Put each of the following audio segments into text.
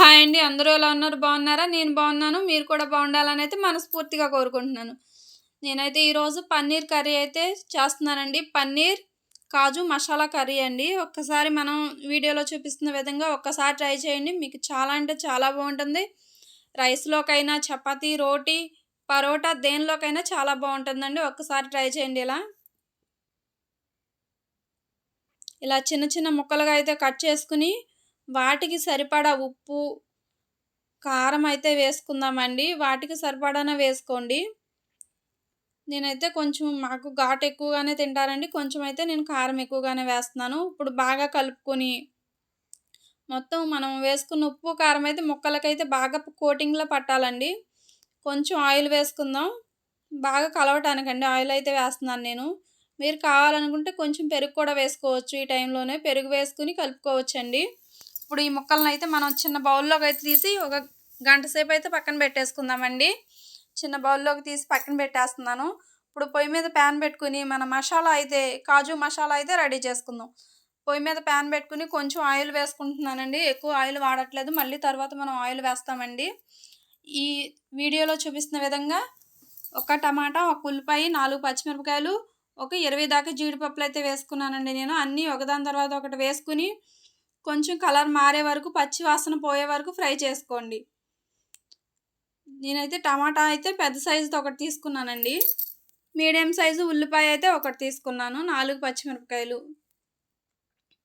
Hi అండి. అందరూ ఎలా ఉన్నారు? బాగున్నారా? నేను బాగున్నాను. మీరు కూడా బాగుండాలని అయితే మనస్ఫూర్తిగా కోరుకుంటున్నాను. నేనైతే ఈరోజు పన్నీర్ కర్రీ అయితే చేస్తున్నానండి. పన్నీర్ కాజు మసాలా కర్రీ అండి. ఒక్కసారి మనం వీడియోలో చూపిస్తున్న విధంగా ఒక్కసారి ట్రై చేయండి. మీకు చాలా అంటే చాలా బాగుంటుంది. రైస్లోకైనా చపాతీ రోటీ పరోటా దేనిలోకైనా చాలా బాగుంటుందండి. ఒక్కసారి ట్రై చేయండి ఇలా. ఇలా చిన్న చిన్న ముక్కలుగా అయితే కట్ చేసుకుని వాటికి సరిపడా ఉప్పు కారం అయితే వేసుకుందామండి. వాటికి సరిపడానే వేసుకోండి. నేనైతే కొంచెం మాకు ఘాటు ఎక్కువగానే తింటారండి. కొంచెం అయితే నేను కారం ఎక్కువగానే వేస్తున్నాను. ఇప్పుడు బాగా కలుపుకొని మొత్తం మనం వేసుకున్న ఉప్పు కారం అయితే ముక్కలకైతే బాగా కోటింగ్లో పట్టాలండి. కొంచెం ఆయిల్ వేసుకుందాం. బాగా కలవటానికండి. ఆయిల్ అయితే వేస్తున్నాను నేను. మీరు కావాలనుకుంటే కొంచెం పెరుగు కూడా వేసుకోవచ్చు ఈ టైంలోనే. పెరుగు వేసుకుని కలుపుకోవచ్చండి. ఇప్పుడు ఈ ముక్కలను అయితే మనం చిన్న బౌల్లోకి అయితే తీసి ఒక గంట సేపు అయితే పక్కన పెట్టేసుకుందామండి. చిన్న బౌల్లోకి తీసి పక్కన పెట్టేస్తున్నాను. ఇప్పుడు పొయ్యి మీద ప్యాన్ పెట్టుకుని మన మసాలా అయితే కాజు మసాలా అయితే రెడీ చేసుకుందాం. పొయ్యి మీద ప్యాన్ పెట్టుకుని కొంచెం ఆయిల్ వేసుకుంటున్నానండి. ఎక్కువ ఆయిల్ వాడట్లేదు. మళ్ళీ తర్వాత మనం ఆయిల్ వేస్తామండి. ఈ వీడియోలో చూపిస్తున్న విధంగా ఒక టమాటా ఒక ఉల్లిపాయ నాలుగు పచ్చిమిరపకాయలు ఒక ఇరవై దాకా జీడిపప్పులు అయితే వేసుకున్నానండి నేను. అన్నీ ఒకదాని తర్వాత ఒకటి వేసుకుని కొంచెం కలర్ మారే వరకు పచ్చి వాసన పోయే వరకు ఫ్రై చేసుకోండి. నేనైతే టమాటా అయితే పెద్ద సైజుతో ఒకటి తీసుకున్నానండి. మీడియం సైజు ఉల్లిపాయ అయితే ఒకటి తీసుకున్నాను నాలుగు పచ్చిమిరపకాయలు.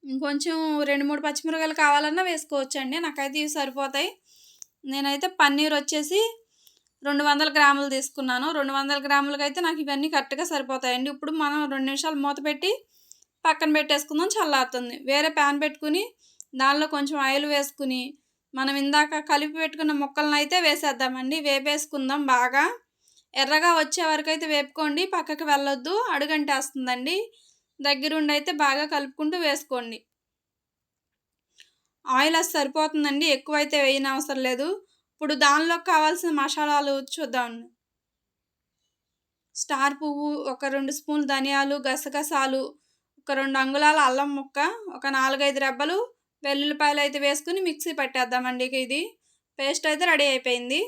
ఇంకొంచెం రెండు మూడు పచ్చిమిరపకాయలు కావాలన్నా వేసుకోవచ్చండి నాకైతే ఇవి సరిపోతాయి. నేనైతే పన్నీర్ వచ్చేసి రెండు వందల గ్రాములు తీసుకున్నాను. రెండు వందల గ్రాములకి అయితే నాకు ఇవన్నీ కరెక్ట్గా సరిపోతాయండి. ఇప్పుడు మనం రెండు నిమిషాలు మూత పెట్టి పక్కన పెట్టేసుకుందాం చల్లారుతుంది. వేరే ప్యాన్ పెట్టుకుని దానిలో కొంచెం ఆయిల్ వేసుకుని మనం ఇందాక కలిపి పెట్టుకున్న ముక్కలను అయితే వేసేద్దామండి. వేపేసుకుందాం బాగా. ఎర్రగా వచ్చే వరకు అయితే వేపుకోండి. పక్కకి వెళ్ళొద్దు అడుగంటేస్తుందండి. దగ్గరుండి అయితే బాగా కలుపుకుంటూ వేసుకోండి. ఆయిల్ అది సరిపోతుందండి. ఎక్కువ అయితే వేయని అవసరం లేదు. ఇప్పుడు దానిలో కావాల్సిన మసాలాలు చూద్దాం. స్టార్ పువ్వు ఒక రెండు స్పూన్లు ధనియాలు గసగసాలు ఒక రెండు అంగుళాల అల్లం ముక్క ఒక నాలుగైదు రెబ్బలు వెల్లుల్లిపాయలు అయితే వేసుకుని మిక్సీ పెట్టేద్దామండి ఇది. పేస్ట్ అయితే రెడీ అయిపోయింది.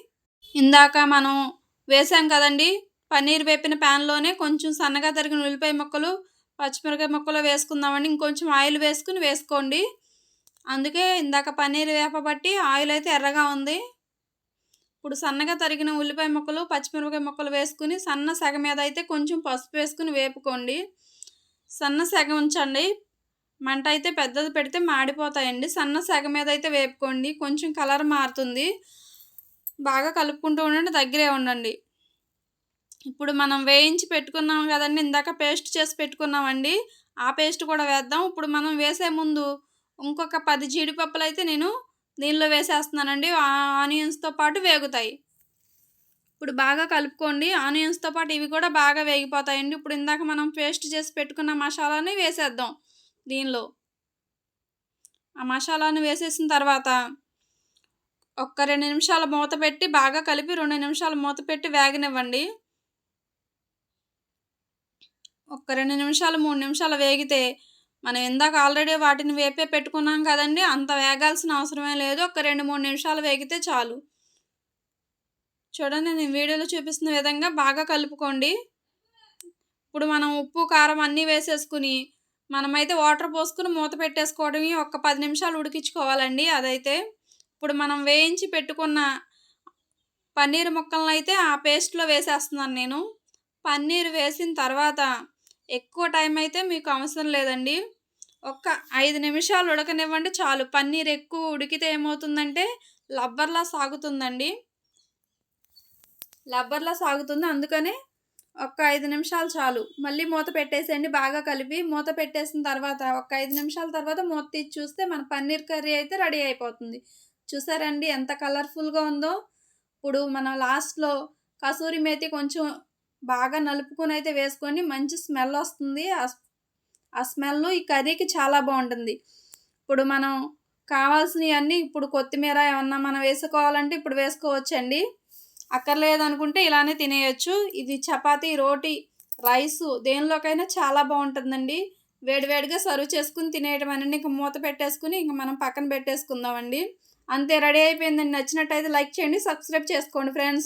ఇందాక మనం వేసాం కదండి పన్నీర్ వేపిన ప్యాన్లోనే కొంచెం సన్నగా తరిగిన ఉల్లిపాయ ముక్కలు పచ్చిమిరకాయ ముక్కలు వేసుకుందామండి. ఇంకొంచెం ఆయిల్ వేసుకుని వేసుకోండి. అందుకే ఇందాక పన్నీర్ వేపబట్టి ఆయిల్ అయితే ఎర్రగా ఉంది. ఇప్పుడు సన్నగా తరిగిన ఉల్లిపాయ ముక్కలు పచ్చిమిరపకాయ ముక్కలు వేసుకుని సన్న సగ మీద అయితే కొంచెం పసుపు వేసుకుని వేపుకోండి. సన్న సెగ ఉంచండి. మంట అయితే పెద్దది పెడితే మాడిపోతాయండి. సన్న సెగ మీద అయితే వేపుకోండి. కొంచెం కలర్ మారుతుంది. బాగా కలుపుకుంటూ ఉండండి. దగ్గరే ఉండండి. ఇప్పుడు మనం వేయించి పెట్టుకున్నాం కదండి. ఇందాక పేస్ట్ చేసి పెట్టుకున్నామండి. ఆ పేస్ట్ కూడా వేద్దాం. ఇప్పుడు మనం వేసే ముందు ఇంకొక పది జీడిపప్పులు అయితే నేను దీనిలో వేసేస్తున్నానండి. ఆనియన్స్తో పాటు వేగుతాయి. ఇప్పుడు బాగా కలుపుకోండి. ఆనియన్స్తో పాటు ఇవి కూడా బాగా వేగిపోతాయండి. ఇప్పుడు ఇందాక మనం పేస్ట్ చేసి పెట్టుకున్న మసాలాని వేసేద్దాం దీనిలో. ఆ మసాలాను వేసేసిన తర్వాత ఒక్క రెండు నిమిషాలు మూత పెట్టి బాగా కలిపి రెండు నిమిషాలు మూత పెట్టి వేగనివ్వండి. ఒక్క రెండు నిమిషాలు మూడు నిమిషాలు వేగితే మనం ఇందాక ఆల్రెడీ వాటిని వేపే పెట్టుకున్నాం కదండి. అంత వేగాల్సిన అవసరమే లేదు. ఒక రెండు మూడు నిమిషాలు వేగితే చాలు. చూడండి నేను వీడియోలో చూపిస్తున్న విధంగా బాగా కలుపుకోండి. ఇప్పుడు మనం ఉప్పు కారం అన్నీ వేసేసుకుని మనమైతే వాటర్ పోసుకుని మూత పెట్టేసుకోవడమే ఒక పది నిమిషాలు ఉడికించుకోవాలండి అదైతే. ఇప్పుడు మనం వేయించి పెట్టుకున్న పన్నీర్ ముక్కలను అయితే ఆ పేస్ట్లో వేసేస్తున్నాను నేను. పన్నీర్ వేసిన తర్వాత ఎక్కువ టైం అయితే మీకు అవసరం లేదండి. ఒక్క ఐదు నిమిషాలు ఉడకనివ్వండి చాలు. పన్నీర్ ఎక్కువ ఉడికితే ఏమవుతుందంటే లబ్బర్లా సాగుతుందండి. లబ్బర్లా సాగుతుంది. అందుకనే ఒక ఐదు నిమిషాలు చాలు. మళ్ళీ మూత పెట్టేసేయండి. బాగా కలిపి మూత పెట్టేసిన తర్వాత ఒక ఐదు నిమిషాల తర్వాత మూత తీసి చూస్తే మన పన్నీర్ కర్రీ అయితే రెడీ అయిపోతుంది. చూసారండి ఎంత కలర్ఫుల్గా ఉందో. ఇప్పుడు మనం లాస్ట్లో కసూరి మేతి కొంచెం బాగా నలుపుకొని అయితే వేసుకొని మంచి స్మెల్ వస్తుంది. ఆ స్మెల్ ఈ కర్రీకి చాలా బాగుంటుంది. ఇప్పుడు మనం కావాల్సినవన్నీ ఇప్పుడు కొత్తిమీర ఏమన్నా మనం వేసుకోవాలంటే ఇప్పుడు వేసుకోవచ్చండి. అక్కర్లేదు అనుకుంటే ఇలానే తినేయచ్చు. ఇది చపాతీ రోటీ రైసు దేనిలోకైనా చాలా బాగుంటుందండి. వేడివేడిగా సర్వ్ చేసుకుని తినేయటం అనేది ఇంకా మూత పెట్టేసుకుని ఇంకా మనం పక్కన పెట్టేసుకుందామండి. అంతే రెడీ అయిపోయిందండి. నచ్చినట్టయితే లైక్ చేయండి సబ్స్క్రైబ్ చేసుకోండి ఫ్రెండ్స్.